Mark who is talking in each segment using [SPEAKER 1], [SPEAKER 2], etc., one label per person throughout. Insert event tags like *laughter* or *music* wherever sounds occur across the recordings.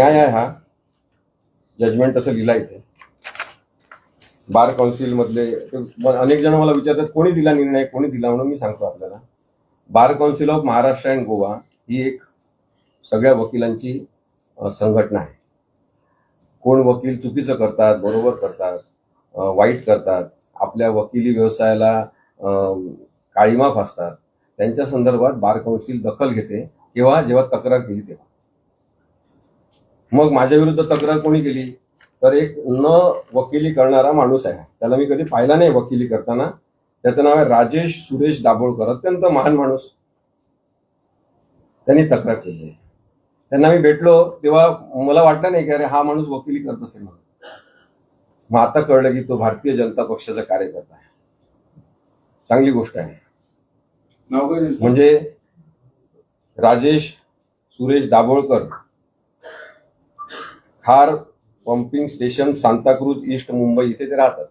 [SPEAKER 1] न्याय आहे हा. जजमेंट असं लिहिला इथे. बार काउन्सिल मधले अनेक जण मला विचारतात कोणी दिला निर्णय कोणी दिला म्हणून मी सांगतो आपल्याला. Bar council of Maharashtra and Goa ही एक सगळ्या वकिलांची संघटना आहे. कोण वकील चुकीचं करतात बरोबर करतात वाईट करतात आपल्या वकिली व्यवसायाला काळीमा फासतात त्यांच्या संदर्भात बार काउन्सिल दखल घेते किंवा जेव्हा तक्रार केली तेव्हा. मग माझ्या विरुद्ध तक्रार कोणी केली? तर एक न वकिली करणारा माणूस आहे. त्याला मी कधी पाहिला नाही वकिली करताना. त्याचं नाव आहे राजेश सुरेश दाभोळकर. अत्यंत महान माणूस. त्यांनी तक्रार केली. आहे त्यांना मी भेटलो तेव्हा मला वाटलं नाही की अरे हा माणूस वकिली करत असेल म्हणून. मग आता कळलं की तो भारतीय जनता पक्षाचा कार्यकर्ता आहे. चांगली गोष्ट आहे? म्हणजे Rajesh Suresh Dabholkar. Khar pumping station Santacruz east Mumbai इथे ते राहतात.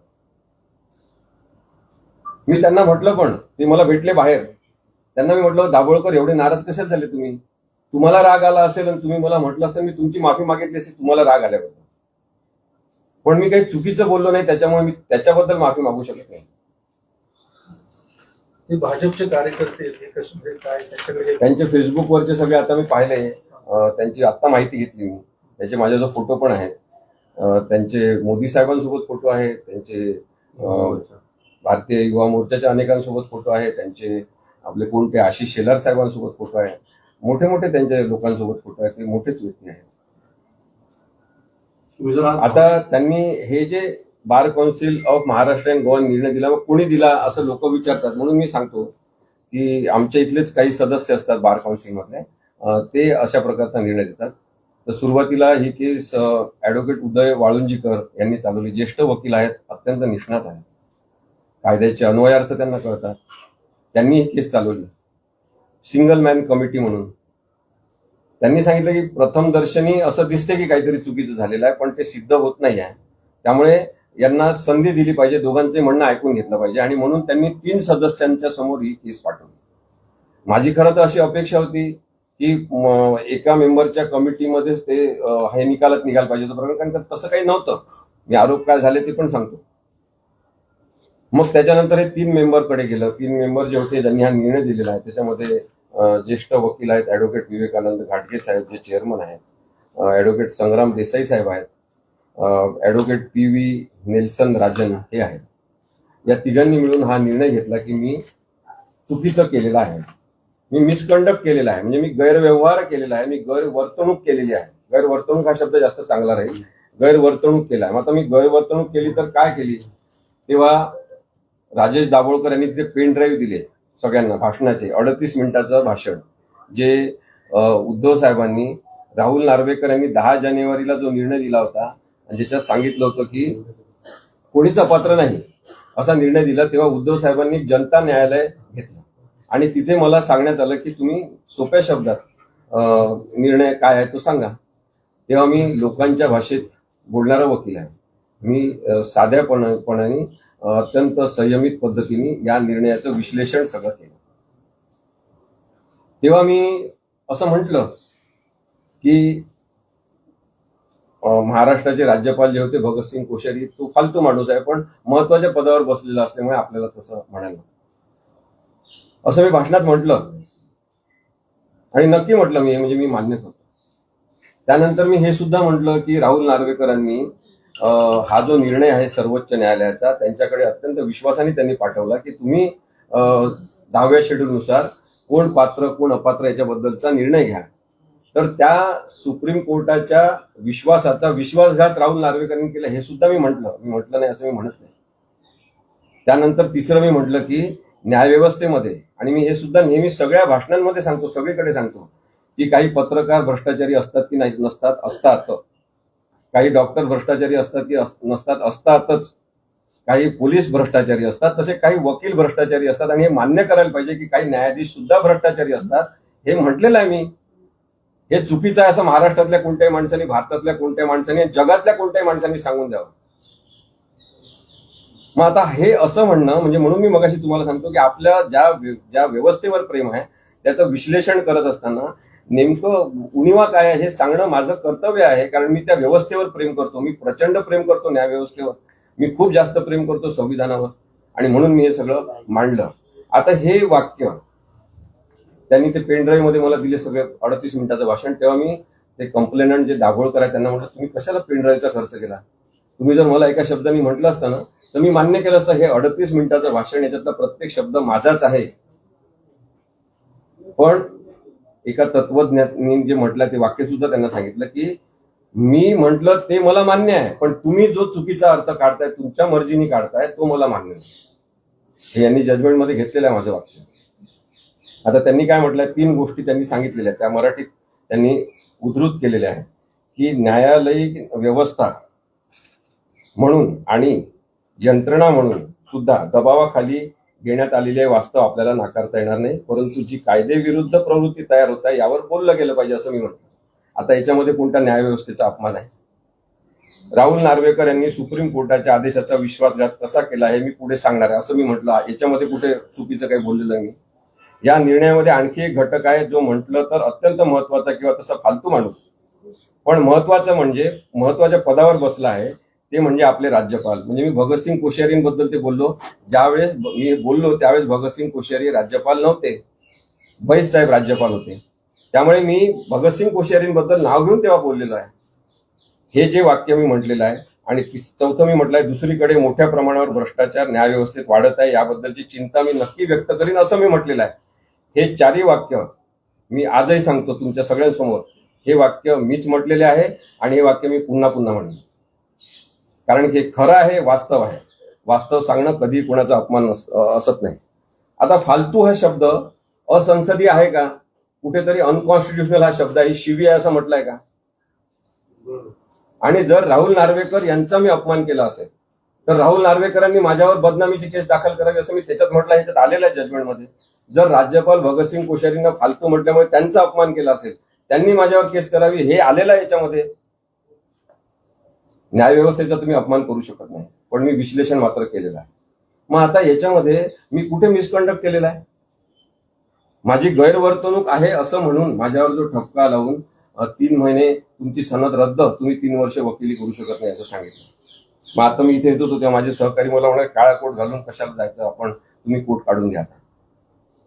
[SPEAKER 1] मी त्यांना म्हटलं पण ते मला भेटले बाहेर. त्यांना मी म्हटलं दाभोळकर एवढे नाराज कशात झाले तुम्ही? तुम्हाला राग आला असेल आणि तुम्ही मला म्हटलं असेल मी तुमची माफी मागितली असेल तुम्हाला राग आल्याबद्दल. पण मी काही चुकीचं बोललो नाही त्याच्यामुळे मी त्याच्याबद्दल माफी मागू शकत नाही.
[SPEAKER 2] ते भाजपचे कार्यकर्ते कसं
[SPEAKER 1] त्यांचे फेसबुकवरचे सगळे आता मी पाहिले त्यांची आत्ता माहिती घेतली मी. त्याचे माझ्याजवळ फोटो पण आहेत. त्यांचे मोदी साहेबांसोबत फोटो आहेत त्यांचे भारतीय युवा मोर्चाच्या अनेकांसोबत फोटो आहे त्यांचे आपले कोणते आशिष शेलार साहेबांसोबत फोटो आहे मोठे मोठे त्यांच्या लोकांसोबत फोटो आहेत ते मोठेच व्यक्ती आहेत. आता त्यांनी हे जे bar council of Maharashtra and Goa निर्णय दिला कोणी दिला असं लोक विचारतात. म्हणून मी सांगतो की आमच्या इथलेच काही सदस्य असतात बार काउन्सिल मधले ते अशा प्रकारचा निर्णय देतात. तर सुरुवातीला ही केस ॲडव्होकेट उदय वाळुंजीकर यांनी चालवली. ज्येष्ठ वकील आहेत अत्यंत निष्णात आहेत. कायद्याचे अन्वयार्थ त्यांना कळतात. त्यांनी ही केस चालवली. सिंगल मॅन कमिटी म्हणून. त्यांनी सांगितलं की प्रथम दर्शनी असं दिसते की काहीतरी चुकीचं झालेलं आहे पण ते सिद्ध होत नाही आहे. त्यामुळे यांना संधी दिली पाहिजे दोघांचे म्हणणं ऐकून घेतलं पाहिजे आणि म्हणून त्यांनी तीन सदस्यांच्या समोर ही केस पाठवली. माझी खरं तर अशी अपेक्षा होती की एका मेंबरच्या कमिटीमध्येच ते हे निकालात निघाल पाहिजे होतं. प्रकरण कारण तसं काही नव्हतं. मी आरोप काय झाले ते पण सांगतो. मग त्याच्यानंतर हे तीन मेंबरकडे गेलं. तीन मेंबर जे होते ज्यांनी हा निर्णय दिलेला आहे. त्याच्यामध्ये ज्येष्ठ वकील आहेत ऍडव्होकेट विवेकानंद घाटगे साहेब जे चेअरमन आहेत. ऍडव्होकेट संग्राम देसाई साहेब आहेत. Advocate P V Nelson Rajan हे आहेत. या तिघांनी मिळून हा निर्णय घेतला की मी चुकीचं केलेलं आहे. मी मिसकंडक्ट केलेला आहे. म्हणजे मी गैरव्यवहार केलेला आहे. मी गैरवर्तणूक केलेली आहे. गैरवर्तणूक हा शब्द जास्त चांगला राहील. गैरवर्तणूक केला आहे. मग आता मी गैरवर्तणूक केली तर काय केली? तेव्हा राजेश दाभोळकर यांनी ते पेन ड्राईव्ह दिले सगळ्यांना भाषणाचे. अडतीस मिनिटाचं भाषण. जे उद्धव साहेबांनी राहुल नार्वेकर यांनी दहा जानेवारीला जो निर्णय दिला होता आणि ज्याच्यात सांगितलं होतं की कोणीच अपात्र नाही. असा निर्णय दिला तेव्हा उद्धव साहेबांनी जनता न्यायालय घेतलं. आणि तिथे मला सांगण्यात आलं की तुम्ही सोप्या शब्दात निर्णय काय आहे तो सांगा. तेव्हा मी लोकांच्या भाषेत बोलणारा वकील आहे. मी अ, साध्यापणाने अत्यंत संयमित पद्धतीने या निर्णयाचं विश्लेषण सगळं केलं. तेव्हा मी असं म्हटलं की महाराष्ट्राचे राज्यपाल जे होते भगतसिंग कोश्यारी तो फालतू माणूस आहे पण महत्त्वाच्या पदावर बसलेला असल्यामुळे आपल्याला तसं म्हणायला असं मी भाषणात म्हटलं. आणि नक्की म्हटलं मी म्हणजे मी मान्य करतो त्यानंतर मी हे सुद्धा म्हटलं की राहुल नार्वेकरांनी हा जो निर्णय आहे सर्वोच्च न्यायालयाचा त्यांच्याकडे अत्यंत विश्वासाने त्यांनी पाठवला की तुम्ही दहाव्या शेड्यूलनुसार कोण पात्र कोण अपात्र याच्याबद्दलचा निर्णय घ्या. तर त्या सुप्रीम कोर्टाच्या विश्वासाचा विश्वासघात राहुल नार्वेकरांनी केला हे सुद्धा मी म्हटलं. मी म्हटलं नाही असं मी म्हणत नाही. त्यानंतर तिसरं मी म्हटलं की न्यायव्यवस्थेमध्ये. आणि मी हे सुद्धा नेहमी सगळ्या भाषणांमध्ये सांगतो सगळीकडे सांगतो की काही पत्रकार भ्रष्टाचारी असतात की नाही नसतात असतात. काही डॉक्टर भ्रष्टाचारी असतात की नसतात असतातच. काही पोलीस भ्रष्टाचारी असतात तसे काही वकील भ्रष्टाचारी असतात. आणि हे मान्य करायला पाहिजे की काही न्यायाधीश सुद्धा भ्रष्टाचारी असतात. हे म्हटलेलं आहे मी. हे चुकीचं आहे असं महाराष्ट्रातल्या कोणत्याही माणसाने भारतातल्या कोणत्याही माणसाने जगातल्या कोणत्याही माणसांनी सांगून द्यावं. मग आता हे असं म्हणणं म्हणजे म्हणून मी मगाशी तुम्हाला सांगतो की आपल्या ज्या ज्या व्यवस्थेवर प्रेम आहे त्याचं विश्लेषण करत असताना नेमकं उणिवा काय आहे हे सांगणं माझं कर्तव्य आहे कारण मी त्या व्यवस्थेवर प्रेम करतो. मी प्रचंड प्रेम करतो न्याय व्यवस्थेवर. मी खूप जास्त प्रेम करतो संविधानावर. आणि म्हणून मी हे सगळं मांडलं. आता हे वाक्य त्यांनी ते पेनड्राईव्हमध्ये मला दिले सगळे अडतीस मिनिटाचं भाषण. तेव्हा मी ते कंप्लेनंट जे दाभोळकर आहे त्यांना म्हटलं तुम्ही कशाला पेनड्राईव्हचा खर्च केला? तुम्ही जर मला एका शब्दाने म्हटलं असतं ना तर मी मान्य केलं असतं हे अडतीस मिनिटाचं भाषण याच्यातला प्रत्येक शब्द माझाच आहे. पण एका तत्वज्ञानी जे म्हटलं ते वाक्य सुद्धा त्यांना सांगितलं की मी म्हटलं ते मला मान्य आहे पण तुम्ही जो चुकीचा अर्थ काढताय तुमच्या मर्जीने काढताय तो मला मान्य नाही. हे यांनी जजमेंटमध्ये घेतलेलं आहे माझं वाक्य. आता त्यांनी काय म्हटलंय तीन गोष्टी त्यांनी सांगितलेल्या त्या मराठीत त्यांनी उद्धृत केलेल्या आहेत की न्यायालयीन व्यवस्था म्हणून आणि यंत्रणा म्हणून सुद्धा दबावाखाली घेण्यात आलेले वास्तव आपल्याला नाकारता येणार नाही. परंतु जी कायदेविरुद्ध प्रवृत्ती तयार होत आहे यावर बोललं गेलं पाहिजे असं मी म्हणतो. आता याच्यामध्ये कोणत्या न्यायव्यवस्थेचा अपमान आहे? राहुल नार्वेकर यांनी सुप्रीम कोर्टाच्या आदेशाचा विश्वासघात कसा केला हे मी पुढे सांगणार आहे असं मी म्हटलं याच्यामध्ये कुठे चुकीचं काही बोललेलं मी या निर्णयामध्ये आणखी एक घटक आहे जो म्हटलं तर अत्यंत महत्त्वाचा किंवा तसा फालतू माणूस. पण महत्वाचं म्हणजे महत्त्वाच्या पदावर बसला आहे ते म्हणजे आपले राज्यपाल. म्हणजे मी भगतसिंग कोश्यारींबद्दल ते बोललो. ज्यावेळेस मी बोललो त्यावेळेस भगतसिंग कोश्यारी राज्यपाल नव्हते. बैस साहेब राज्यपाल होते. त्यामुळे मी भगतसिंग कोश्यारींबद्दल नाव घेऊन तेव्हा बोललेलो आहे. हे जे वाक्य मी म्हटलेलं आहे आणि चौथं मी म्हटलंय दुसरीकडे मोठ्या प्रमाणावर भ्रष्टाचार न्यायव्यवस्थेत वाढत आहे याबद्दलची चिंता मी नक्की व्यक्त करीन असं मी म्हटलेलं आहे. हे चारही वाक्य मी आजही सांगतो तुमच्या सगळ्यांसमोर. हे वाक्य मीच म्हटलेले आहे आणि हे वाक्य मी पुन्हा पुन्हा म्हणेन. कारण की हे खरं आहे वास्तव आहे. वास्तव सांगणं कधी कोणाचा अपमान असत नाही. आता फालतू हा शब्द असंसदीय आहे का? कुठेतरी अनकॉन्स्टिट्युशनल हा शब्द आहे. शिवी आहे असं म्हटलंय का? आणि जर राहुल नार्वेकर यांचा मी अपमान केला असेल तर राहुल नार्वेकरांनी माझ्यावर बदनामीची केस दाखल करावी असं मी त्याच्यात म्हटलं याच्यात आलेलं आहे जजमेंटमध्ये जर राज्यपाल भगतसिंग कोश्यारींना फालतू म्हटल्यामुळे त्यांचा अपमान केला असेल त्यांनी माझ्यावर केस करावी हे आलेलं आहे याच्यामध्ये. न्यायव्यवस्थेचा तुम्ही अपमान करू शकत नाही. पण मी विश्लेषण मात्र केलेलं आहे. मग आता याच्यामध्ये मी कुठे मिसकंडक्ट केलेला आहे? माझी गैरवर्तणूक आहे असं म्हणून माझ्यावर जो ठपका लावून तीन महिने तुमची सनद रद्द तुम्ही तीन वर्ष वकिली करू शकत नाही असं सांगितलं. मग आता मी इथे येत होतो तेव्हा माझे सहकारी मला म्हणाले काळा कोट घालून कशाला जायचं? आपण तुम्ही कोट काढून घ्या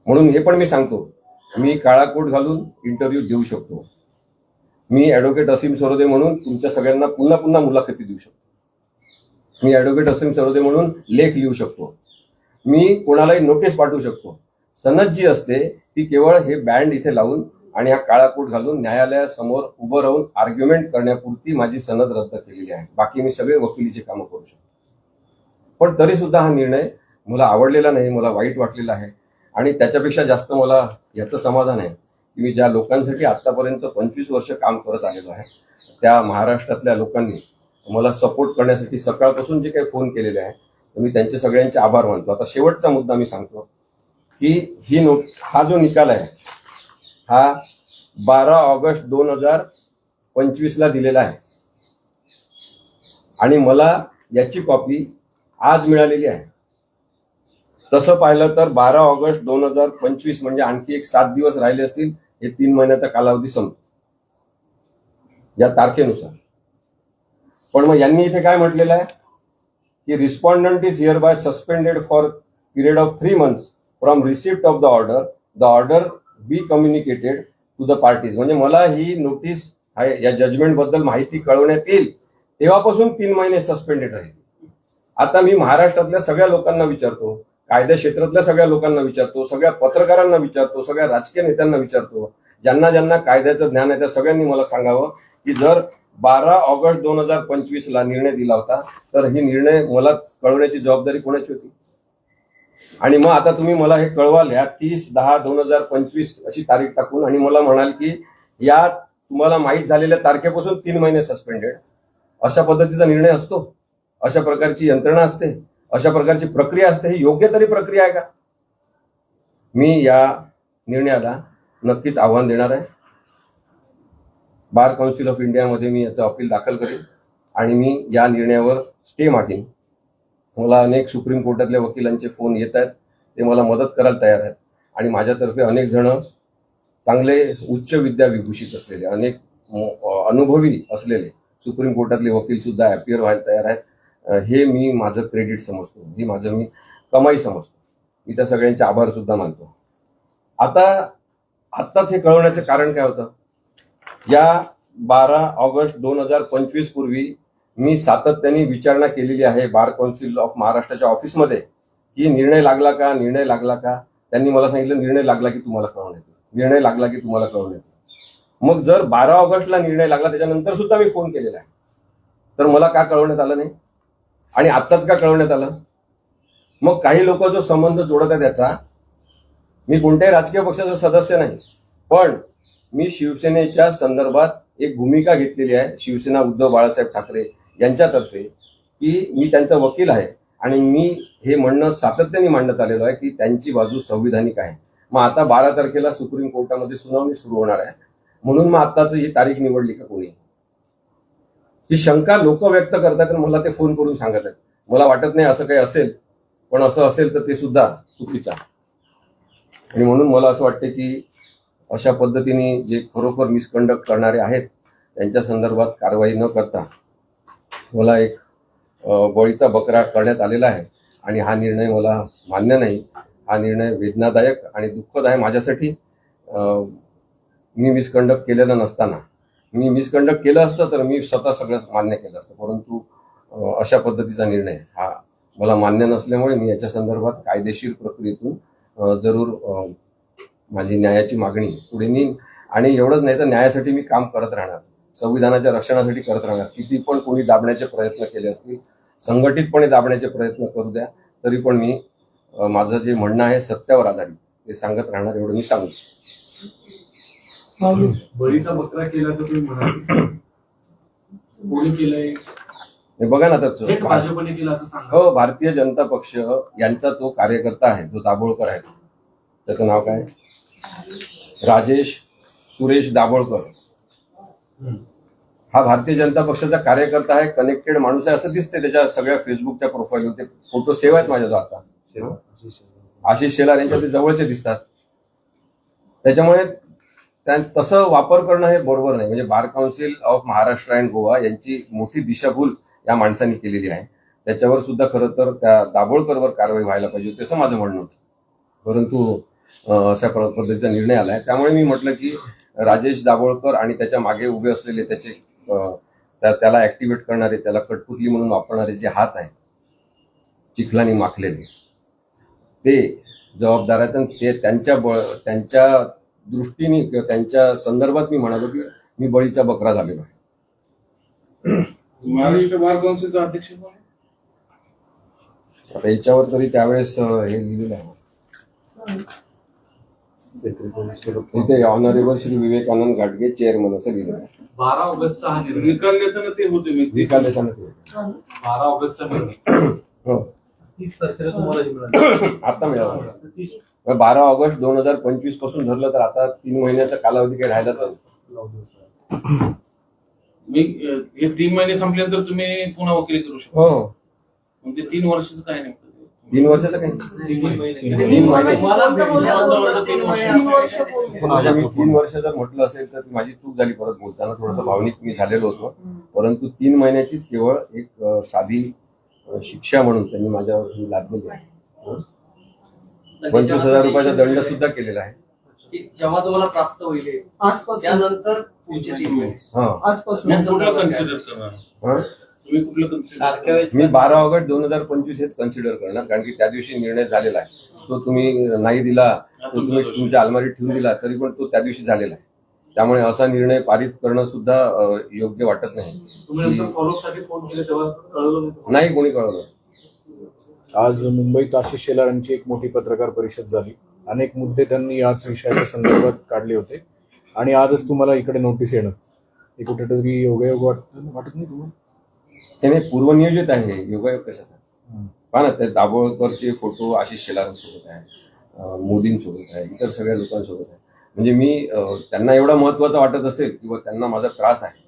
[SPEAKER 1] म्हणून हे पण मी सांगतो. मी काळा कोट घालून इंटरव्ह्यू देऊ शकतो. मी ऍडव्होकेट असीम सरोदे म्हणून तुमच्या सगळ्यांना पुन्हा पुन्हा मुलाखती देऊ शकतो. मी ऍडव्होकेट असीम सरोदे म्हणून लेख लिहू शकतो. मी कोणालाही नोटीस पाठवू शकतो. सनद जी असते ती केवळ हे बँड इथे लावून आणि हा काळा कोट घालून न्यायालयासमोर उभं राहून आर्ग्युमेंट करण्यापुरती माझी सनद रद्द केलेली आहे. बाकी मी सगळे वकिलीचे कामं करू शकतो. पण तरी सुद्धा हा निर्णय मला आवडलेला नाही मला वाईट वाटलेला आहे. आणि त्याच्यापेक्षा जास्त मला याचं समाधान आहे. मी ज्या लोकांसाठी आतापर्यंत पंचवीस वर्ष काम करत आलेलो आहे त्या महाराष्ट्रातल्या लोकांनी मला सपोर्ट करण्यासाठी सकाळपासून जे काही फोन केलेले आहे तर मी त्यांचे सगळ्यांचे आभार मानतो. आता शेवटचा मुद्दा मी सांगतो की ही नोट हा जो निकाल आहे हा बारा ऑगस्ट दोन हजार पंचवीसला दिलेला आहे. आणि मला याची कॉपी आज मिळालेली आहे. तसं पाहिलं तर बारा ऑगस्ट दोन हजार पंचवीस म्हणजे आणखी एक सात दिवस राहिले असतील हे तीन महिन्याचा कालावधी संपतो. या तारखेनुसार. पण मग यांनी इथे काय म्हटलेलं आहे? की respondent is hereby suspended for period of three months from receipt of the order the order be communicated to the parties म्हणजे मला ही नोटीस या जजमेंटबद्दल माहिती कळवण्यात येईल. तेव्हापासून तीन महिने सस्पेंडेड राहील. आता मी महाराष्ट्रातल्या सगळ्या लोकांना विचारतो कायदा क्षेत्रातल्या सगळ्या लोकांना विचारतो सगळ्या पत्रकारांना विचारतो सगळ्या राजकीय नेत्यांना विचारतो. ज्यांना ज्यांना कायद्याचं ज्ञान आहे त्या सगळ्यांनी मला सांगावं की जर बारा ऑगस्ट दोन हजार पंचवीस ला निर्णय दिला होता तर ही निर्णय मला कळवण्याची जबाबदारी कोणाची होती? आणि मग आता तुम्ही मला हे कळवाल ह्या तीस दहा दोन हजार पंचवीस अशी तारीख टाकून आणि मला म्हणाल की या तुम्हाला माहीत झालेल्या तारखेपासून तीन महिने सस्पेंडेड अशा पद्धतीचा निर्णय असतो? अशा प्रकारची यंत्रणा असते? अशा प्रकारची प्रक्रिया असते. ही योग्य तरी प्रक्रिया आहे का? मी या निर्णयाला नक्कीच आव्हान देणार आहे. बार काउन्सिल ऑफ इंडियामध्ये मी याचं अपील दाखल करेन आणि मी या निर्णयावर स्टे मागेन मला अनेक सुप्रीम कोर्टातल्या वकिलांचे फोन येत आहेत. ते मला मदत करायला तयार आहेत. आणि माझ्यातर्फे अनेक जण चांगले उच्च विद्या विभूषित असलेले अनेक अनुभवी असलेले सुप्रीम कोर्टातले वकील सुद्धा अपियर व्हायला तयार आहेत. हे मी माझं क्रेडिट समजतो. ही माझं मी कमाई समजतो. मी त्या सगळ्यांचे आभार सुद्धा मानतो. आता आत्ताच हे कळवण्याचं कारण काय होतं? या बारा ऑगस्ट दोन हजार पंचवीस पूर्वी मी सातत्याने विचारणा केलेली आहे बार कौन्सिल ऑफ महाराष्ट्राच्या ऑफिसमध्ये की निर्णय लागला का निर्णय लागला का? त्यांनी मला सांगितलं निर्णय लागला की तुम्हाला कळवण्यात येतो निर्णय लागला की तुम्हाला कळवण्यात येतो मग जर बारा ऑगस्टला निर्णय लागला त्याच्यानंतर सुद्धा मी फोन केलेला आहे. तर मला का कळवण्यात आलं नाही? आणि आत्ताच का कळवण्यात आलं? मग काही लोक जो संबंध जोडत आहे त्याचा मी कोणत्याही राजकीय पक्षाचा सदस्य नाही पण मी शिवसेनेच्या संदर्भात एक भूमिका घेतलेली आहे शिवसेना उद्धव बाळासाहेब ठाकरे यांच्यातर्फे की मी त्यांचा वकील आहे आणि मी हे म्हणणं सातत्याने मांडत आलेलो आहे की त्यांची बाजू संविधानिक आहे. मग आता बारा तारखेला सुप्रीम कोर्टामध्ये सुनावणी सुरू होणार आहे. म्हणून मग आत्ताच ही तारीख निवडली का कोणी? ही शंका लोक व्यक्त करतात तर मला ते फोन करून सांगत आहेत. मला वाटत नाही असं काही असेल पण असं असेल तर ते सुद्धा चुकीचं आणि म्हणून मला असं वाटतं की अशा पद्धतीने जे खरोखर मिसकंडक्ट करणारे आहेत त्यांच्या संदर्भात कारवाई न करता मला एक बळीचा बकरा करण्यात आलेला आहे. आणि हा निर्णय मला मान्य नाही. हा निर्णय वेदनादायक आणि दुःखद आहे माझ्यासाठी. मी मिसकंडक्ट केलेलं नसताना मी मिसकंडक्ट केलं असतं तर मी स्वतः सगळं मान्य केलं असतं. परंतु अशा पद्धतीचा निर्णय हा मला मान्य नसल्यामुळे मी याच्या संदर्भात कायदेशीर प्रक्रियेतून जरूर माझी न्यायाची मागणी पुढे नेईन. आणि एवढंच नाही तर न्यायासाठी मी काम करत राहणार. संविधानाच्या रक्षणासाठी करत राहणार. किती पण कोणी दाबण्याचे प्रयत्न केले असतील संघटितपणे दाबण्याचे प्रयत्न करू द्या तरी पण मी माझं जे म्हणणं आहे सत्यावर आधारित ते सांगत राहणार एवढं मी सांगू.
[SPEAKER 3] बळीचा बकरा केल्याचं तुम्ही म्हणाल. कोणी केलंय?
[SPEAKER 1] हे बघा ना
[SPEAKER 3] थेट
[SPEAKER 1] तर
[SPEAKER 3] भाजपने केलं असं सांगा.
[SPEAKER 1] हो भारतीय जनता पक्ष यांचा तो कार्यकर्ता आहे जो दाभोळकर आहे. त्याचं नाव काय? राजेश सुरेश दाभोळकर. हा भारतीय जनता पक्षाचा कार्यकर्ता आहे कनेक्टेड माणूस आहे असं दिसतंय त्याच्या सगळ्या फेसबुकच्या प्रोफाईलवर ते फोटो सेव्ह आहेत माझ्याजवळ आता. आशिष शेलार यांच्या ते जवळचे दिसतात. त्याच्यामुळे त्या तसं वापर करणं हे बरोबर नाही. म्हणजे bar council of Maharashtra and Goa यांची मोठी दिशाभूल या माणसांनी केलेली आहे. त्याच्यावर सुद्धा खरं तर त्या दाभोळकरवर कारवाई व्हायला पाहिजे होती असं माझं म्हणणं होतं. परंतु अशा पद्धतीचा निर्णय आलाय. त्यामुळे मी म्हटलं की राजेश दाभोळकर आणि त्याच्यामागे उभे असलेले त्याचे त्या- त्याला ऍक्टिव्हेट करणारे त्याला कटपुतली म्हणून वापरणारे जे हात आहेत चिखलाने माखलेले ते जबाबदार आहेत आणि ते त्यांच्या बळ त्यांच्या दृष्टीने किंवा त्यांच्या संदर्भात मी म्हणालो की मी बळीचा बकरा झालेलो आहे.
[SPEAKER 3] महाराष्ट्र बार कौन्सिलचा अध्यक्ष?
[SPEAKER 1] आता याच्यावर तरी त्यावेळेस हे लिहिलेलं आहे. ऑनरेबल श्री विवेकानंद घाटगे चेअरमन असं लिहिलेलं आहे.
[SPEAKER 4] बारा ऑगस्टचा हा निर्णय.
[SPEAKER 3] निकाल देताना ते होते मी.
[SPEAKER 1] निकाल देताना ते.
[SPEAKER 4] बारा ऑगस्टचा निर्णय.
[SPEAKER 1] हो.
[SPEAKER 2] तीस तारखेला तुम्हाला हे *coughs*
[SPEAKER 1] आता मिळाला. बारा ऑगस्ट दोन हजार पंचवीसपासून धरलं तर आता तीन महिन्याचा कालावधी काही राहिलाच
[SPEAKER 3] हे तीन महिने संपल्यानंतर तुम्ही पुन्हा वकिली करू शकता.
[SPEAKER 1] हो.
[SPEAKER 3] म्हणजे तीन वर्षाचं काय नाही.
[SPEAKER 1] तीन वर्षाचं काही
[SPEAKER 2] तीन महिने.
[SPEAKER 1] तीन महिने.
[SPEAKER 4] मला
[SPEAKER 3] तीन वर्ष.
[SPEAKER 1] मी तीन वर्ष जर म्हटलं असेल तर ती माझी चूक झाली परत बोलताना. थोडंसं भावनिक मी झालेलो होतो. परंतु तीन महिन्याचीच केवळ एक साधी शिक्षा म्हणून त्यांनी माझ्यावर लादलेली आहे. हं? पंचवीस हजार रुपयाचा दंड सुद्धा केलेला आहे.
[SPEAKER 4] जेव्हा तुम्हाला प्राप्त होईल हे,
[SPEAKER 5] आजपासून.
[SPEAKER 4] त्यानंतर पुढचे तीन महिने
[SPEAKER 1] हा.
[SPEAKER 5] आजपासून.
[SPEAKER 3] तुम्ही कुठलं कन्सिडर करणार?
[SPEAKER 1] हं?
[SPEAKER 3] तुम्ही कुठलं कन्सिडर
[SPEAKER 4] तारखेवेळेस
[SPEAKER 1] मी बारा ऑगस्ट दोन हजार पंचवीस हेच कन्सिडर करणार कारण की त्या दिवशी निर्णय झालेला आहे. तो तुम्ही नाही दिला तो तुम्ही तुमच्या अलमारीत ठेवून दिला तरी पण तो त्या दिवशी झालेला आहे. त्यामुळे असा निर्णय पारित करणं सुद्धा अ, योग्य वाटत नाही.
[SPEAKER 4] तुम्ही नंतर फॉलोअपसाठी फोन केले तेव्हा कळवलं नाही.
[SPEAKER 1] नाही कोणी कळवलं
[SPEAKER 6] आज मुंबईत आशिष शेलार यांची एक मोठी पत्रकार परिषद झाली. अनेक मुद्दे त्यांनी याच विषयाच्या संदर्भात काढले होते. आणि आजच तुम्हाला इकडे नोटीस येणं हे कुठेतरी योगायोग वाटत वाटत नाही तुम्हाला?
[SPEAKER 1] त्याने पूर्वनियोजित आहे योगायोग कशाचा. पहा ना ते दाभोळकरचे फोटो आशिष शेलारांसोबत आहे मोदींसोबत आहे इतर सगळ्या लोकांसोबत आहे म्हणजे मी त्यांना एवढा महत्त्वाचा वाटत असेल किंवा त्यांना माझा त्रास आहे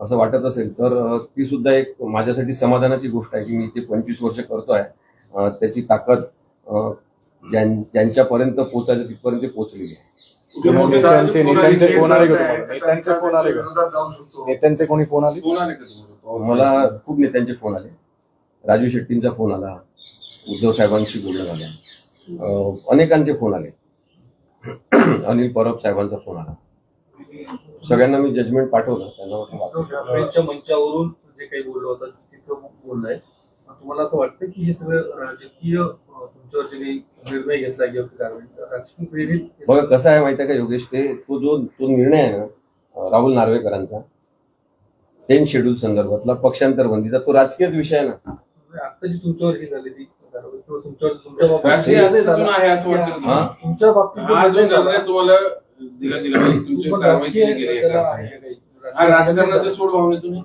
[SPEAKER 1] असं वाटत असेल तर ती सुद्धा एक माझ्यासाठी समाधानाची गोष्ट आहे की मी ते पंचवीस वर्ष करतोय. अं, त्याची ताकद ज्यांच्यापर्यंत पोचायचं तिथपर्यंत पोहोचलेली आहे.
[SPEAKER 6] नेत्यांचे नेत्यांचे फोन आले का तुम्हाला? नेत्यांचे फोन आले का?
[SPEAKER 5] विरोधात जाऊ शकतो
[SPEAKER 6] नेत्यांचे कोणी फोन आले?
[SPEAKER 1] मला खूप नेत्यांचे फोन आले. राजू शेट्टींचा फोन आला. उद्धव साहेबांशी बोलणं झालं. अनेकांचे फोन आले. अनिल परब साहेबांचा फोन आला. सगळ्यांना मी जजमेंट पाठवलं. त्यांना
[SPEAKER 2] मंचावरून जे काही बोललं होतं तिथं बोललाय. तुम्हाला असं वाटतं की हे सगळं राजकीय तुमच्यावर जे काही निर्णय घेतला कारवाई राजकीय प्रेरित
[SPEAKER 1] बघा कसं आहे माहिती आहे का योगेश ते तो जो तो निर्णय आहे ना राहुल नार्वेकरांचा टेन शेड्यूल संदर्भातला पक्षांतर बंदीचा तो राजकीयच विषय आहे ना
[SPEAKER 2] आता जी तुमच्यावर ही किंवा झाला,
[SPEAKER 3] आहे असं वाटतं का
[SPEAKER 1] हा?
[SPEAKER 3] तुम्हाला?
[SPEAKER 2] तुमच्या बाबतीत
[SPEAKER 3] तुम्हाला म्हणजे राजकारणाच्या सोड भावनेतून आहे?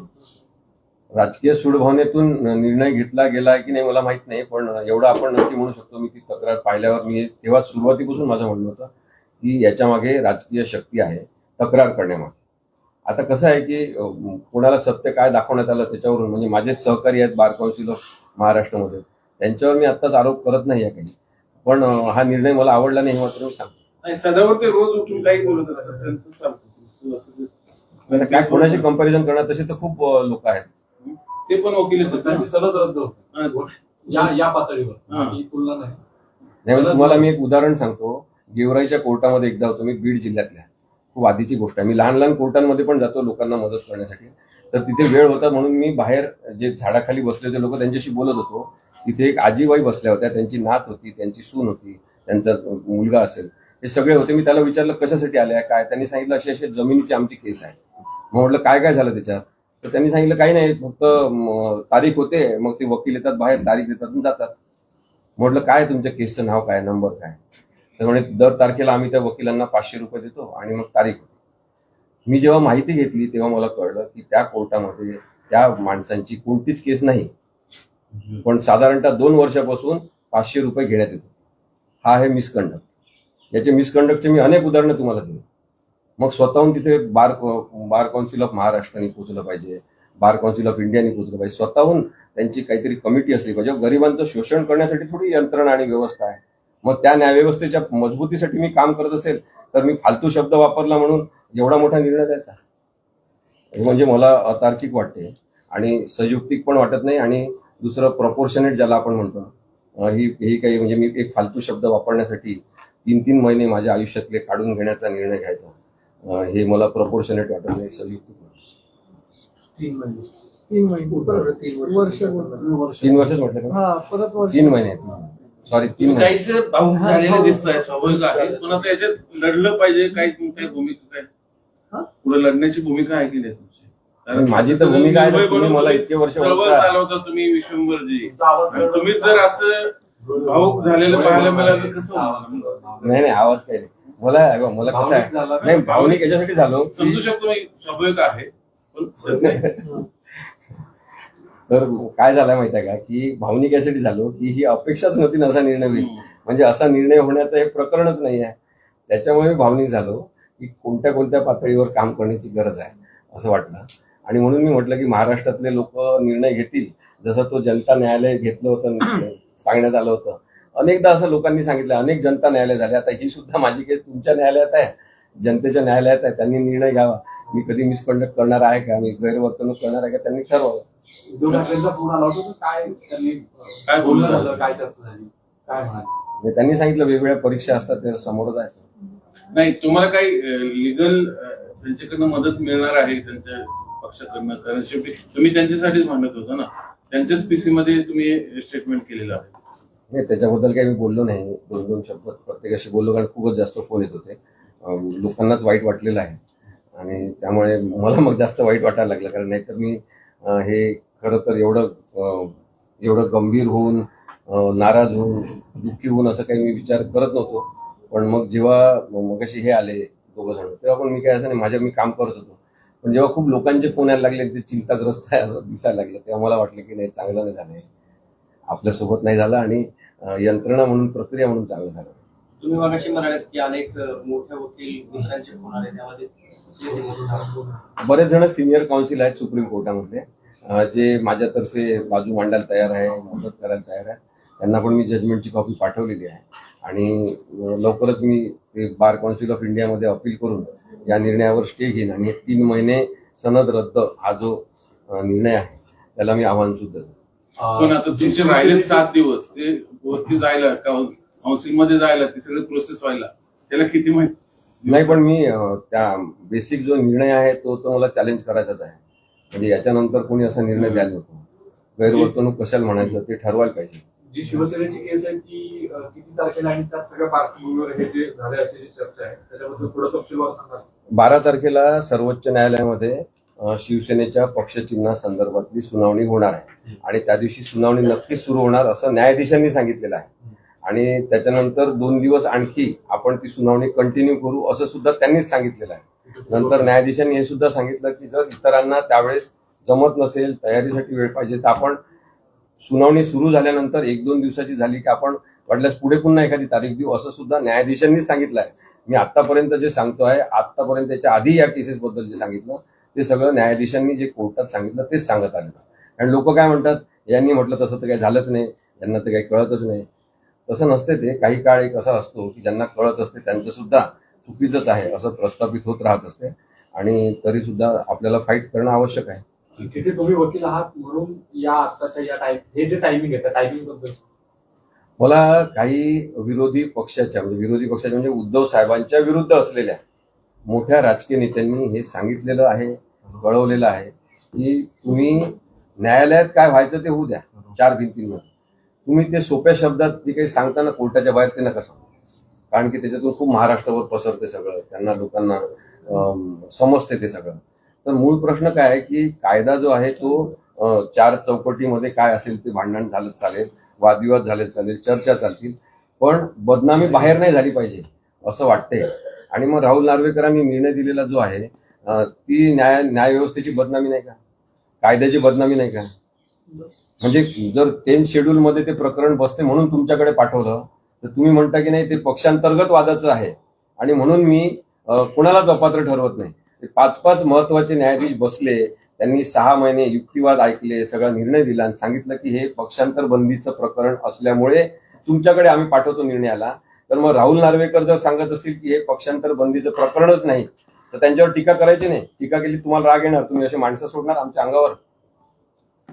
[SPEAKER 1] राजकीय सूडभावनेतून निर्णय घेतला गेला की नाही मला माहीत नाही पण एवढं आपण नक्की म्हणू शकतो. मी ती तक्रार पाहिल्यावर मी तेव्हा सुरुवातीपासून माझं म्हणणं होतं की याच्या मागे राजकीय शक्ती आहे तक्रार करण्यामागे. आता कसं आहे की कोणाला सत्य काय दाखवण्यात आलं त्याच्यावरून म्हणजे माझे सहकारी आहेत बार काउन्सिल ऑफ महाराष्ट्रामध्ये त्यांच्यावर मी आत्ताच आरोप करत नाही आहे काही. पण हा निर्णय मला आवडला नाही मात्र मी सांगतो.
[SPEAKER 3] नाही सदावर ते रोज उठून काही बोलत असतात
[SPEAKER 1] काय कोणाशी कंपॅरिझन करणार तसे तर खूप लोक आहेत.
[SPEAKER 3] ते पण वकीलच आहेत.
[SPEAKER 4] त्यांची सलग रद्द होते. या या पातळीवर.
[SPEAKER 3] हा.
[SPEAKER 4] ही तुलना नाही.
[SPEAKER 1] नाही मी तुम्हाला मी एक उदाहरण सांगतो. गेवराईच्या कोर्टामध्ये एकदा होतो मी बीड जिल्ह्यातल्या. खूप आधीची गोष्ट आहे. मी लहान लहान कोर्टांमध्ये पण जातो लोकांना मदत करण्यासाठी. तर तिथे वेळ होता म्हणून मी बाहेर जे झाडाखाली बसले होते लोक त्यांच्याशी बोलत होतो. तिथे एक आजीबाई बसल्या होत्या. त्यांची नात होती त्यांची सून होती त्यांचा मुलगा असेल. हे सगळे होते. मी त्याला विचारलं कशासाठी आले काय? त्यांनी सांगितलं अशी अशी जमिनीची आमची केस आहे. मग म्हटलं काय काय झालं त्याच्यात? तर त्यांनी सांगितलं काही नाही फक्त तारीख होते मग ते वकील येतात बाहेर तारीख देतात जातात. म्हटलं काय तुमच्या केसचं नाव काय नंबर काय? तर म्हणे दर तारखेला आम्ही त्या वकिलांना पाचशे रुपये देतो आणि मग तारीख होती. मी जेव्हा माहिती घेतली तेव्हा मला कळलं की त्या कोर्टामध्ये त्या माणसांची कोणतीच केस नाही. पण साधारणतः दोन वर्षापासून पाचशे रुपये घेण्यात येतो हा आहे मिसकंडक्ट. याचे मिसकंडक्टचे मी अनेक उदाहरणं तुम्हाला दिली. मग स्वतःहून तिथे बार बार काउन्सिल ऑफ महाराष्ट्राने पोचलं पाहिजे. बार काउन्सिल ऑफ इंडियाने पोचलं पाहिजे. स्वतःहून त्यांची काहीतरी कमिटी असली पाहिजे. म्हणजे गरिबांचं शोषण करण्यासाठी थोडी यंत्रणा आणि व्यवस्था आहे. मग त्या न्यायव्यवस्थेच्या मजबूतीसाठी मी काम करत असेल तर मी फालतू शब्द वापरला म्हणून एवढा मोठा निर्णय द्यायचा? हे म्हणजे मला अतार्किक वाटते. आणि संयुक्तिक पण वाटत नाही आणि दुसरं प्रपोर्शनेट ज्याला आपण म्हणतो ही ही काही म्हणजे मी एक फालतू शब्द वापरण्यासाठी तीन तीन महिने माझ्या आयुष्यातले काढून घेण्याचा निर्णय घ्यायचा. हे मला प्रपोर्शनेट वाटत नाही संयुक्तिक वाटतं.
[SPEAKER 2] तीन महिने.
[SPEAKER 7] तीन महिने.
[SPEAKER 2] बरोबर, तीन वर्ष?
[SPEAKER 1] तीन वर्षच म्हटलं का?
[SPEAKER 7] हा परत वर्ष.
[SPEAKER 1] तीन महिने सॉरी तीन
[SPEAKER 3] तुम्ही
[SPEAKER 1] महिने.
[SPEAKER 3] झालेले दिसत आहे स्वाभाविक आहे. पण आता याच्यात लढलं पाहिजे काही काही भूमिका काय पुढे लढण्याची भूमिका आहे की नाही तुमची?
[SPEAKER 1] माझी तर भूमिका आहे तुम्ही मला इतके वर्ष.
[SPEAKER 3] चालवता तुम्ही विश्वंभरजी. आणि तुम्हीच जर असं भाऊक झालेलं पाहायला मिळालं कसं?
[SPEAKER 1] नाही नाही आवाज काही नाही. मला हे बघ, मला कसं
[SPEAKER 4] भावनिक
[SPEAKER 1] आहे? नाही भावनिक याच्यासाठी झालो की
[SPEAKER 3] समजू शकतो मी स्वाभाविक आहे पण
[SPEAKER 1] तर काय झालं माहिती आहे का? की भावनिक यासाठी झालो की ही अपेक्षाच नव्हती ना असा निर्णय होईल. म्हणजे असा निर्णय होण्याचं हे प्रकरणच नाही आहे. त्याच्यामुळे मी भावनिक झालो की कोणत्या कोणत्या पातळीवर काम करण्याची गरज आहे असं वाटलं. आणि म्हणून मी म्हटलं की महाराष्ट्रातले लोक निर्णय घेतील. जसं तो जनता न्यायालय घेतलं होतं सांगण्यात आलं होतं. अनेकदा असं लोकांनी सांगितलं अनेक जनता न्यायालय झाले. आता ही सुद्धा माझी केस तुमच्या न्यायालयात आहे. जनतेच्या न्यायालयात आहे. त्यांनी निर्णय घ्यावा. मी कधी मिसकंडक्ट करणार आहे का? मी गैरवर्तणूक करणार आहे का? त्यांनी ठरवावं.
[SPEAKER 4] उद्धव ठाकरेंचा फोन आला होता तर काय त्यांनी
[SPEAKER 3] काय
[SPEAKER 4] बोलणं
[SPEAKER 3] बोलणं
[SPEAKER 4] झालं? काय चर्चा झाली? काय म्हणाले?
[SPEAKER 1] म्हणजे त्यांनी सांगितलं वेगवेगळ्या परीक्षा असतात त्या समोर जायचं
[SPEAKER 3] नाही तुम्हाला काही लिगल त्यांच्याकडनं मदत मिळणार आहे त्यांच्या पक्षाकडनं? कारण शेवटी तुम्ही त्यांच्यासाठीच मांडत होता ना? त्यांच्याच पीसी मध्ये तुम्ही स्टेटमेंट केलेलं आहे.
[SPEAKER 1] नाही त्याच्याबद्दल काही मी बोललो नाही. दोन दोन शब्द प्रत्येकाशी बोललो कारण खूपच जास्त फोन येत होते. लोकांनाच वाईट वाटलेलं आहे. आणि त्यामुळे मला मग जास्त वाईट वाटायला लागलं कारण नाहीतर मी हे खरं तर एवढं एवढं गंभीर होऊन नाराज होऊन दुःखी होऊन असं काही मी विचार करत नव्हतो. पण मग जेव्हा मग असे हे आले दोघं जण तेव्हा पण मी काय असं नाही माझ्या मी काम करत होतो. पण जेव्हा खूप लोकांचे फोन यायला लागले ते चिंताग्रस्त आहे असं दिसायला लागलं. तेव्हा मला वाटलं की नाही चांगलं नाही झालंय. आपल्यासोबत नाही झालं आणि यंत्रणा म्हणून प्रक्रिया म्हणून चांगलं झालं.
[SPEAKER 4] तुम्ही मगाशी म्हणाले की अनेक अ, मोठे वकील दुसऱ्यांचे फोन आले त्यामध्ये जे बोलून झालं.
[SPEAKER 1] बरेच जण सिनियर काउन्सिल आहेत सुप्रीम कोर्टामधले अं, जे माझ्यातर्फे बाजू मांडायला तयार आहे मदत करायला तयार आहे. त्यांना पण मी जजमेंटची कॉपी पाठवलेली आहे. आणि लवकरच मी ते बार काउन्सिल ऑफ इंडियामध्ये अपील करून या निर्णयावर स्टे घेईन. आणि तीन महिने सनद रद्द हा जो निर्णय आहे त्याला मी आव्हान सुद्धा.
[SPEAKER 3] पण आता तुमचे राहिले सात दिवस. ते वरती जायला काउन्सिलमध्ये जायला ते सगळे प्रोसेस व्हायला. त्याला किती माहिती?
[SPEAKER 1] नाही पण मी त्या बेसिक जो निर्णय आहे तो तो मला चॅलेंज करायचाच आहे. म्हणजे याच्यानंतर कोणी असा निर्णय द्यायला नको. गैरवर्तणूक कशाला म्हणायचं ते ठरवायला पाहिजे.
[SPEAKER 2] जी शिवसेनेची केस आहे ती किती तारखेला आणि त्यात सगळ्या पार्श्वभूमीवर हे जे झाले अशी जी चर्चा आहे त्याच्याबद्दल थोडं तपशीलवार सांगा.
[SPEAKER 1] बारा तारखेला सर्वोच्च न्यायालयामध्ये शिवसेनेच्या पक्षचिन्हासंदर्भातली सुनावणी होणार आहे. आणि त्या दिवशी सुनावणी नक्कीच सुरू होणार असं न्यायाधीशांनी सांगितलेलं आहे. आणि त्याच्यानंतर दोन दिवस आणखी आपण ती सुनावणी कंटिन्यू करू असं सुद्धा त्यांनीच सांगितलेलं आहे. नंतर न्यायाधीशांनी हे सुद्धा सांगितलं की जर इतरांना त्यावेळेस जमत नसेल तयारीसाठी वेळ पाहिजे तर आपण सुनावणी सुरू झाल्यानंतर एक दोन दिवसाची झाली की आपण वाटल्यास पुढे पुन्हा एखादी तारीख देऊ असं सुद्धा न्यायाधीशांनीच सांगितलं आहे. मी आतापर्यंत जे सांगतो आहे आतापर्यंत त्याच्या आधी या केसेस बद्दल जे सांगितलं ते सगळं न्यायाधीशांनी जे कोर्टात सांगितलं तेच सांगत आलेलं आणि लोक काय म्हणतात यांनी म्हटलं तसं तर काही झालंच नाही यांना तर काही कळतच नाही. तसं नसते ते काही काळ एक असा असतो की ज्यांना कळत असते त्यांचं सुद्धा चुकीचंच आहे असं प्रस्थापित होत राहत असते. आणि तरी सुद्धा आपल्याला फाईट करणं आवश्यक आहे.
[SPEAKER 5] तिथे तुम्ही वकील आहात म्हणून या आत्ताच्या या टाइम हे जे टायमिंग आहे त्या टायमिंगबद्दल.
[SPEAKER 1] मला काही विरोधी पक्षाच्या म्हणजे विरोधी पक्षाच्या म्हणजे उद्धव साहेबांच्या विरुद्ध असलेल्या मोठ्या राजकीय नेत्यांनी हे सांगितलेलं आहे कळवलेलं आहे की तुम्ही न्यायालयात काय व्हायचं ते होऊ द्या चार भिंतींमध्ये. तुम्ही ते सोप्या शब्दात जे काही सांगताना कोर्टाच्या बाहेर ते नका सांगू. कारण की त्याच्यातून खूप महाराष्ट्रावर पसरते सगळं त्यांना लोकांना समजते ते सगळं. तर मूळ प्रश्न काय आहे की कायदा जो आहे तो चार चौकटीमध्ये काय असेल ते भांडण झालं चालेल वादविवाद झाले चालेल चर्चा चालतील पण बदनामी बाहेर नाही झाली पाहिजे असं वाटतंय. आणि मग राहुल नार्वेकरांनी निर्णय दिलेला जो आहे ती न्याय न्यायव्यवस्थेची बदनामी नाही का? कायद्याची बदनामी नाही का? म्हणजे जर टेन्थ शेड्यूल मध्ये ते प्रकरण बसते म्हणून तुमच्याकडे पाठवलं तर तुम्ही म्हणता की नाही ते पक्षांतर्गत वादाचं आहे. आणि म्हणून मी कुणालाच अपात्र ठरवत नाही. पाच पाच महत्त्वाचे न्यायाधीश बसले त्यांनी सहा महिने युक्तिवाद ऐकले सगळा निर्णय दिला आणि सांगितलं की हे पक्षांतर बंदीचं प्रकरण असल्यामुळे तुमच्याकडे आम्ही पाठवतो निर्णयाला. तर मग राहुल नार्वेकर जर सांगत असतील की हे पक्षांतर बंदीचं प्रकरणच नाही तर त्यांच्यावर टीका करायची नाही. टीका केली तुम्हाला राग येणार तुम्ही असे माणसं सोडणार आमच्या अंगावर.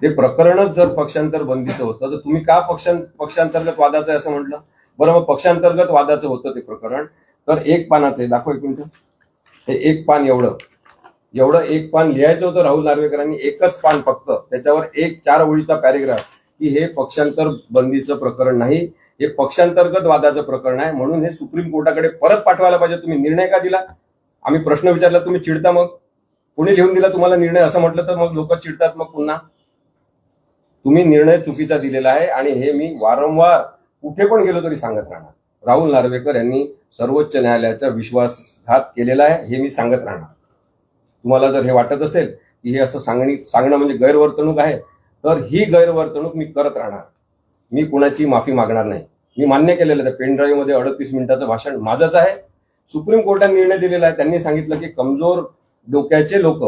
[SPEAKER 1] ते प्रकरणच जर पक्षांतर बंदीचं होतं तर तुम्ही का पक्षां पक्षांतर्गत वादाचं आहे असं म्हटलं? बरं मग पक्षांतर्गत वादाचं होतं ते प्रकरण. तर एक पानाचं आहे दाखव एक मिनिट. हे एक पान एवढं. एवढं एक पान लिहायचं होतं राहुल नार्वेकरांनी एकच पान फक्त. त्याच्यावर एक चार ओळीचा पॅरेग्राफ की हे पक्षांतर बंदीचं प्रकरण नाही. हे पक्षांतर्गत वादाचं प्रकरण आहे. म्हणून हे सुप्रीम कोर्टाकडे परत पाठवायला पाहिजे. तुम्ही निर्णय का दिला? आम्ही प्रश्न विचारला तुम्ही चिडता मग? कोणी लिहून दिला तुम्हाला निर्णय? असं म्हटलं तर मग लोक चिडतात मग पुन्हा? तुम्ही निर्णय चुकीचा दिलेला आहे आणि हे मी वारंवार कुठे पण गेलो तरी सांगत राहणार. राहुल नार्वेकर यांनी सर्वोच्च न्यायालयाचा विश्वासघात केलेला आहे हे मी सांगत राहणार. तुम्हाला जर हे वाटत असेल की हे असं सांगणी सांगणं म्हणजे गैरवर्तणूक आहे तर ही गैरवर्तणूक मी करत राहणार. मी कुणाची माफी मागणार नाही. मी मान्य केलेलं आहे. पेन ड्राईव्हमध्ये अडतीस मिनिटाचं भाषण माझंच आहे. सुप्रीम कोर्टाने निर्णय दिलेला आहे. त्यांनी सांगितलं की कमजोर डोक्याचे लोक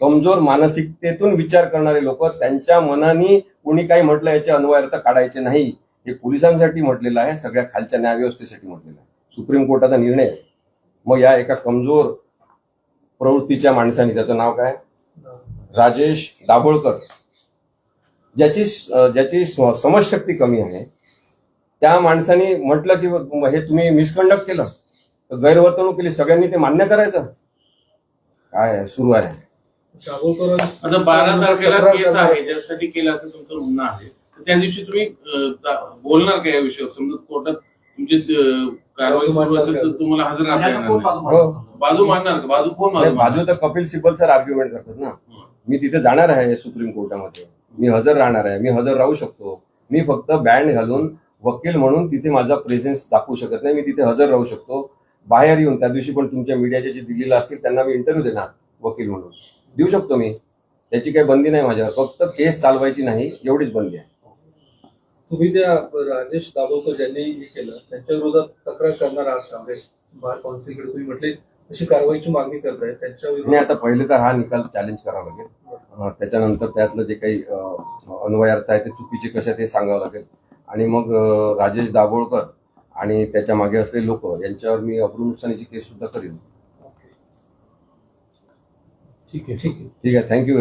[SPEAKER 1] कमजोर मानसिकतेतून विचार करणारे लोक त्यांच्या मनाने कोणी काही म्हटलं याचे अन्वयार्थ काढायचे नाही. हे पोलिसांसाठी म्हटलेलं आहे. सगळ्या खालच्या न्यायव्यवस्थेसाठी म्हटलेलं आहे. सुप्रीम कोर्टाचा निर्णय मग या एका कमजोर प्रवृत्तीच्या माणसाने त्याचं नाव काय? राजेश दाभोळकर. ज्याची ज्याची समजशक्ती कमी आहे त्या माणसाने म्हटलं की हे तुम्ही मिसकंडक्ट केलं? तर गैरवर्तणूक केली सगळ्यांनी ते मान्य करायचं? काय सुरू आहे.
[SPEAKER 3] आता बारा तारखेला केस आहे ज्यासाठी केलं असं तुमचं म्हणणं आहे. तर त्या दिवशी तुम्ही बोलणार का या विषयावर? समजा कोर्टात तुमची कारवाई सुरू असेल तर तुम्हाला हजर राहता येणार.
[SPEAKER 5] बाजू
[SPEAKER 1] हो.
[SPEAKER 5] मांडणार?
[SPEAKER 3] बाजू मांडणार का? बाजू कोण? बाजू
[SPEAKER 1] तर कपिल सिब्बल सर आर्ग्युमेंट करतात ना. मी तिथे जाणार आहे सुप्रीम कोर्टामध्ये. मी हजर राहणार आहे मी हजर राहू शकतो. मी फक्त बँड घालून वकील म्हणून तिथे माझा प्रेझेन्स दाखवू शकत नाही मी तिथे हजर राहू शकतो. बाहेर येऊन त्या दिवशी पण तुमच्या मीडियाचे जे दिलेलं असतील त्यांना मी इंटरव्ह्यू देणार वकील म्हणून. देऊ शकतो मी. त्याची काही बंदी नाही माझ्यावर फक्त केस चालवायची नाही एवढीच बंदी आहे.
[SPEAKER 2] तुम्ही त्या राजेश दाभोळकर ज्यांनी हे केलं त्यांच्या विरोधात तक्रार करणार आहात का? म्हणजे बार काउन्सिलकडे तुम्ही म्हटले तशी कारवाईची मागणी करताय त्यांच्या
[SPEAKER 1] मी
[SPEAKER 2] विरोधात
[SPEAKER 1] आता पहिले तर हा निकाल चॅलेंज करावा लागेल. त्याच्यानंतर त्यातलं जे काही अन्वयार्थ आहे ते चुकीचे कशा ते सांगावं लागेल. आणि मग राजेश दाभोळकर आणि त्याच्यामागे असलेले लोक यांच्यावर मी अब्रू नुकसानीची केस सुद्धा करेन.
[SPEAKER 6] ठीक आहे.
[SPEAKER 2] ठीक आहे
[SPEAKER 1] ठीक आहे थँक्यू